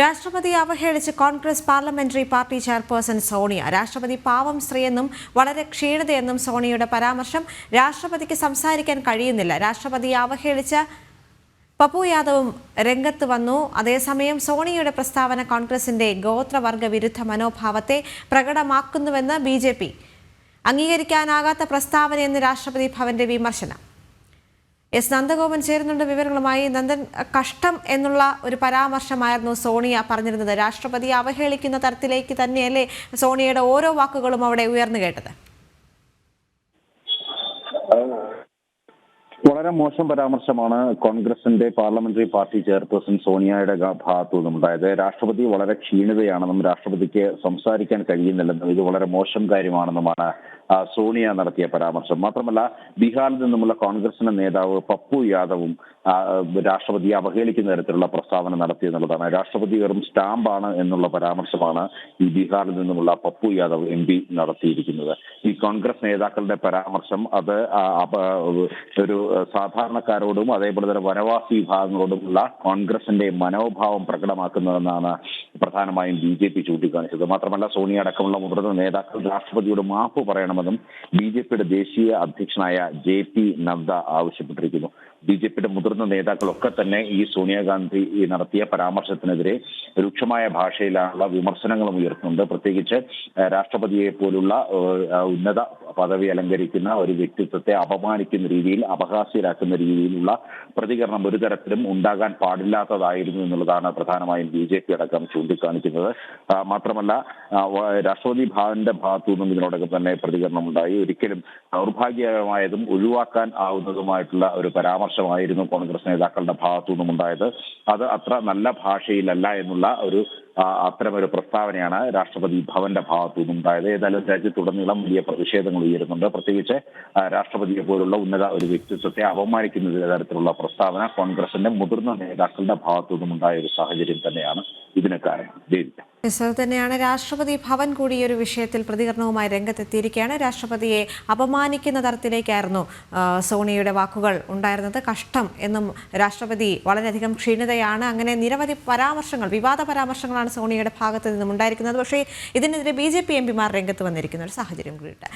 രാഷ്ട്രപതിയെ അവഹേളിച്ച് Congress parliamentary party chairperson Sonia. രാഷ്ട്രപതി പാവം സ്ത്രീയെന്നും വളരെ ക്ഷീണിതയെന്നും സോണിയയുടെ പരാമർശം രാഷ്ട്രപതിക്ക് സംസാരിക്കാൻ കഴിയുന്നില്ല. രാഷ്ട്രപതിയെ അവഹേളിച്ച പപ്പു യാദവും രംഗത്ത് വന്നു. അതേസമയം സോണിയയുടെ പ്രസ്താവന കോൺഗ്രസിന്റെ ഗോത്രവർഗ വിരുദ്ധ മനോഭാവത്തെ പ്രകടമാക്കുന്നുവെന്ന് ബി അംഗീകരിക്കാനാകാത്ത പ്രസ്താവനയെന്ന് രാഷ്ട്രപതി ഭവന്റെ വിമർശനം. എസ് നന്ദഗോപൻ ചേരുന്നുണ്ട് വിവരങ്ങളുമായി. നന്ദൻ കഷ്ടം എന്നുള്ള ഒരു പരാമർശമായിരുന്നു സോണിയ പറഞ്ഞിരുന്നത്. രാഷ്ട്രപതിയെ അവഹേളിക്കുന്ന തരത്തിലേക്ക് തന്നെയല്ലേ സോണിയയുടെ ഓരോ വാക്കുകളും അവിടെ ഉയർന്നു കേട്ടത്? വളരെ മോശം പരാമർശമാണ് കോൺഗ്രസിന്റെ പാർലമെന്ററി പാർട്ടി ചെയർപേഴ്സൺ സോണിയയുടെ ഭാഗത്തു നിന്നും അതായത് രാഷ്ട്രപതി വളരെ ക്ഷീണിതയാണെന്നും രാഷ്ട്രപതിക്ക് സംസാരിക്കാൻ കഴിയുന്നില്ലെന്നും ഇത് വളരെ മോശം കാര്യമാണെന്നുമാണ് സോണിയ നടത്തിയ പരാമർശം. മാത്രമല്ല ബീഹാറിൽ നിന്നുമുള്ള കോൺഗ്രസിന്റെ നേതാവ് പപ്പു യാദവും രാഷ്ട്രപതിയെ അവഹേളിക്കുന്ന തരത്തിലുള്ള പ്രസ്താവന നടത്തി എന്നുള്ളതാണ്. രാഷ്ട്രപതി വെറും സ്റ്റാമ്പാണ് എന്നുള്ള പരാമർശമാണ് ഈ ബീഹാറിൽ നിന്നുമുള്ള പപ്പു യാദവ് എം പി നടത്തിയിരിക്കുന്നത്. ഈ കോൺഗ്രസ് നേതാക്കളുടെ പരാമർശം അത് ഒരു സാധാരണക്കാരോടും അതേപോലെ തന്നെ വനവാസി വിഭാഗങ്ങളോടുമുള്ള കോൺഗ്രസിന്റെ മനോഭാവം പ്രകടമാക്കുന്നതെന്നാണ് പ്രധാനമായും ബി ജെ പി ചൂണ്ടിക്കാണിച്ചത്. മാത്രമല്ല സോണിയ അടക്കമുള്ള മുതിർന്ന നേതാക്കൾ രാഷ്ട്രപതിയോട് മാപ്പ് പറയണമെന്നും ബി ജെ പിയുടെ ദേശീയ അധ്യക്ഷനായ ജെ പി നദ്ദ ആവശ്യപ്പെട്ടിരിക്കുന്നു. ബി ജെ പിയുടെ മുതിർന്ന നേതാക്കളൊക്കെ തന്നെ ഈ സോണിയാഗാന്ധി നടത്തിയ പരാമർശത്തിനെതിരെ രൂക്ഷമായ ഭാഷയിലുള്ള വിമർശനങ്ങളും ഉയർത്തുന്നുണ്ട്. പ്രത്യേകിച്ച് രാഷ്ട്രപതിയെ പോലുള്ള ഉന്നത പദവി അലങ്കരിക്കുന്ന ഒരു വ്യക്തിത്വത്തെ അപമാനിക്കുന്ന രീതിയിൽ അപഹാസ്യരാക്കുന്ന രീതിയിലുള്ള പ്രതികരണം ഒരു തരത്തിലും ഉണ്ടാകാൻ പാടില്ലാത്തതായിരുന്നു എന്നുള്ളതാണ് പ്രധാനമായും ബി ജെ പി അടക്കം ചൂണ്ടിക്കാണിക്കുന്നത്. മാത്രമല്ല രാഷ്ട്രപതി ഭവന്റെ ഭാഗത്തു നിന്നും ഇതിനോടകം തന്നെ പ്രതികരണമുണ്ടായി. ഒരിക്കലും ദൗർഭാഗ്യകരമായതും ഒഴിവാക്കാൻ ആവുന്നതുമായിട്ടുള്ള ഒരു പരാമർശമായിരുന്നു കോൺഗ്രസ് നേതാക്കളുടെ ഭാഗത്തു നിന്നും ഉണ്ടായത്. അത് അത്ര നല്ല ഭാഷയിലല്ല എന്നുള്ള ഒരു അത്തരമൊരു പ്രസ്താവനയാണ് രാഷ്ട്രപതി ഭവന്റെ ഭാഗത്തു നിന്നുണ്ടായത് ഏതായാലും രാജ്യത്തുടനീളം വലിയ പ്രതിഷേധങ്ങൾ ഉയരുന്നുണ്ട്. പ്രത്യേകിച്ച് രാഷ്ട്രപതിയെ പോലുള്ള ഉന്നത ഒരു വ്യക്തിത്വത്തെ അപമാനിക്കുന്ന തരത്തിലുള്ള പ്രസ്താവന കോൺഗ്രസിന്റെ മുതിർന്ന നേതാക്കളുടെ ഭാഗത്തു നിന്നുണ്ടായ ഒരു സാഹചര്യം തന്നെയാണ് ഇതിന് കാരണം. അത് തന്നെയാണ്. രാഷ്ട്രപതി ഭവൻ കൂടി ഈ ഒരു വിഷയത്തിൽ പ്രതികരണവുമായി രംഗത്തെത്തിയിരിക്കുകയാണ്. രാഷ്ട്രപതിയെ അപമാനിക്കുന്ന തരത്തിലേക്കായിരുന്നു സോണിയുടെ വാക്കുകൾ ഉണ്ടായിരുന്നത്. കഷ്ടം എന്നും രാഷ്ട്രപതി വളരെയധികം ക്ഷീണിതയാണ്. അങ്ങനെ നിരവധി പരാമർശങ്ങൾ വിവാദ പരാമർശങ്ങളാണ് സോണിയയുടെ ഭാഗത്ത് നിന്നും ഉണ്ടായിരിക്കുന്നത്. പക്ഷേ ഇതിനെതിരെ ബി ജെ പി എം പിമാർ രംഗത്ത് വന്നിരിക്കുന്ന ഒരു സാഹചര്യം കൂടിയുണ്ട്.